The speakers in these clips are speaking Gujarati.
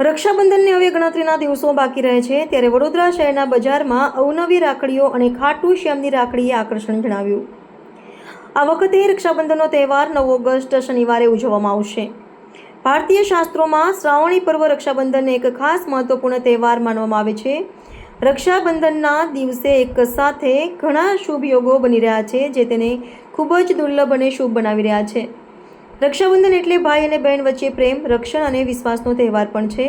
રક્ષાબંધનને હવે ગણતરીના દિવસો બાકી રહે છે, ત્યારે વડોદરા શહેરના બજારમાં અવનવી રાખડીઓ અને ખાટુ શ્યામની રાખડીએ આકર્ષણ જણાવ્યું. આ વખતે રક્ષાબંધનનો તહેવાર નવ ઓગસ્ટ શનિવારે ઉજવવામાં આવશે. ભારતીય શાસ્ત્રોમાં શ્રાવણી પર્વ રક્ષાબંધનને એક ખાસ મહત્વપૂર્ણ તહેવાર માનવામાં આવે છે. રક્ષાબંધનના દિવસે એક સાથે ઘણા શુભ યોગો બની રહ્યા છે, જે તેને ખૂબ જ દુર્લભ અને શુભ બનાવી રહ્યા છે. રક્ષાબંધન એટલે ભાઈ અને બહેન વચ્ચે પ્રેમ, રક્ષણ અને વિશ્વાસનો તહેવાર પણ છે.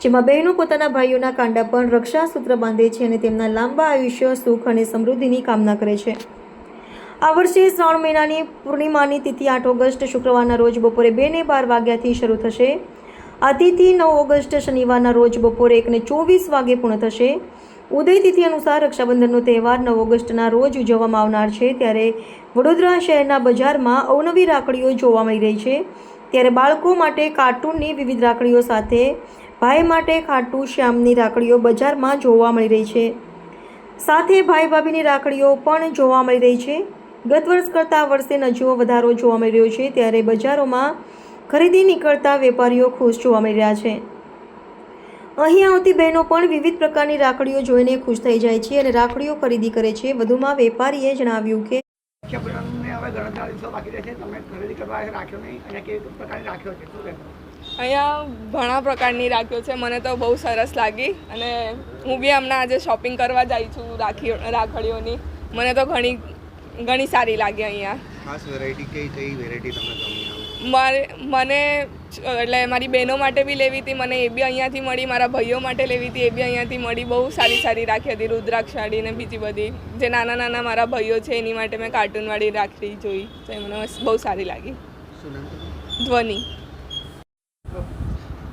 જેમાં બહેનો પોતાના ભાઈઓના કાંડા પર રક્ષાસૂત્ર બાંધે છે અને તેમના લાંબા આયુષ્ય, સુખ અને સમૃદ્ધિની કામના કરે છે. આ વર્ષે શ્રાવણ મહિનાની પૂર્ણિમાની તિથિ આઠ ઓગસ્ટ, શુક્રવારના રોજ બપોરે બે ને બાર વાગ્યાથી શરૂ થશે. આ તિથિ નવ ઓગસ્ટ, શનિવારના રોજ બપોરે એકને ચોવીસ વાગે પૂર્ણ થશે. ઉદય તિથિ અનુસાર રક્ષાબંધનનો તહેવાર નવ ઓગસ્ટના રોજ ઉજવવામાં આવનાર છે. ત્યારે વડોદરા શહેરના બજારમાં અવનવી રાખડીઓ જોવા મળી રહી છે. ત્યારે બાળકો માટે કાર્ટૂનની વિવિધ રાખડીઓ સાથે ભાઈ માટે ખાટુ શ્યામની રાખડીઓ બજારમાં જોવા મળી રહી છે. સાથે ભાઈ ભાભીની રાખડીઓ પણ જોવા મળી રહી છે. ગત વર્ષ કરતાં વર્ષે નજીવો વધારો જોવા મળી રહ્યો છે. ત્યારે બજારોમાં ખરીદી નીકળતા વેપારીઓ ખુશ જોવા મળી રહ્યા છે. અહીં આવતી બહેનો પણ વિવિધ પ્રકારની રાખડીઓ જોઈને ખુશ થઈ જાય છે અને રાખડીઓ ખરીદી કરે છે. વધુમાં વેપારીએ જણાવ્યું કે રાખ્યો રાખ્યો અહીંયા ઘણા પ્રકારની રાખીઓ છે. મને તો બહુ સરસ લાગી અને હું બી હમણાં આજે શોપિંગ કરવા જાય છું રાખી રાખડીઓની. મને તો ઘણી ઘણી સારી લાગી અહીંયા. ખાસ વેરાયટી કઈ કઈ વેરાયટી તમને ગમી મારે મને એટલે મારી બહેનો માટે બી લેવી હતી મને એ બી અહીંયાથી મળી મારા ભાઈઓ માટે લેવી હતી એ બી અહીંયાથી મળી બહુ સારી સારી રાખી હતી રુદ્રાક્ષાળી ને બીજી બધી. જે નાના નાના મારા ભાઈઓ છે એની માટે મેં કાર્ટૂનવાળી રાખડી જોઈ તો એ મને બહુ સારી લાગી. ધ્વનિ.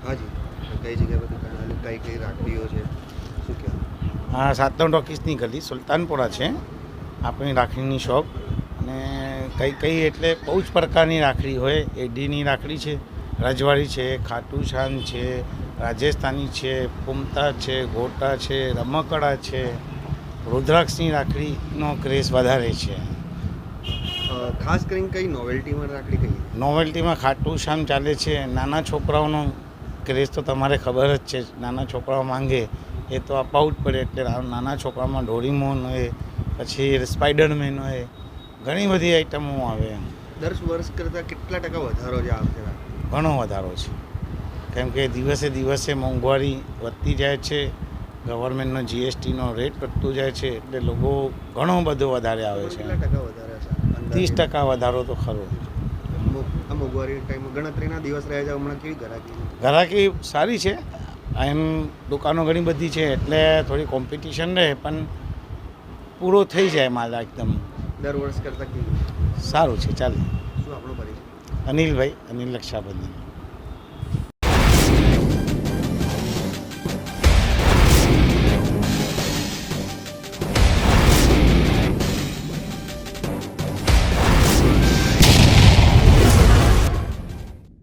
હાજી કઈ જગ્યા કઈ કઈ રાખડીઓ છે શું કહેવાય હા સાતમ ટોકીસની ગલી સુલતાનપુરા છે. આપણી રાખડીની શોપ. અને કઈ કઈ એટલે બહુ જ પ્રકારની રાખડી હોય. એડીની રાખડી છે રજવાડી છે ખાટુ શાન છે રાજસ્થાની છે પુમતા છે ગોટા છે રમકડા છે. રુદ્રાક્ષની રાખડીનો ક્રેઝ વધારે છે. ખાસ કરીને કઈ નોવેલ્ટીમાં રાખડી કઈ? નોવેલ્ટીમાં ખાટુ શામ ચાલે છે. નાના છોકરાઓનો ક્રેઝ તો તમારે ખબર જ છે. નાના છોકરાઓ માંગે એ તો અપાવું જ પડે. એટલે નાના છોકરામાં ડોરીમોન હોય પછી સ્પાઈડરમેન હોય ઘણી બધી આઈટમો આવે એમ. દસ વર્ષ કરતાં કેટલા ટકા વધારો છે આ વખતે? ઘણો વધારો છે. કેમ કે દિવસે દિવસે મોંઘવારી વધતી જાય છે ગવર્મેન્ટનો જીએસટીનો રેટ વધતું જાય છે એટલે લોકો ઘણો બધો વધારે આવે છે. ટકા વધારે છે? ત્રીસ ટકા વધારો તો ખરો. મોંઘવારી ટાઈમ ગણતરીના દિવસ રહ્યા છે હમણાં કેવી ગરાકી ઘરાકી સારી છે. એમ દુકાનો ઘણી બધી છે એટલે થોડી કોમ્પિટિશન રહે પણ પૂરો થઈ જાય માલ એકદમ. દર વર્ષ કરતાં કેવી સારું છે ચાલે. શું આપણો પરિચય? અનિલભાઈ અનિલ રક્ષાબંધન.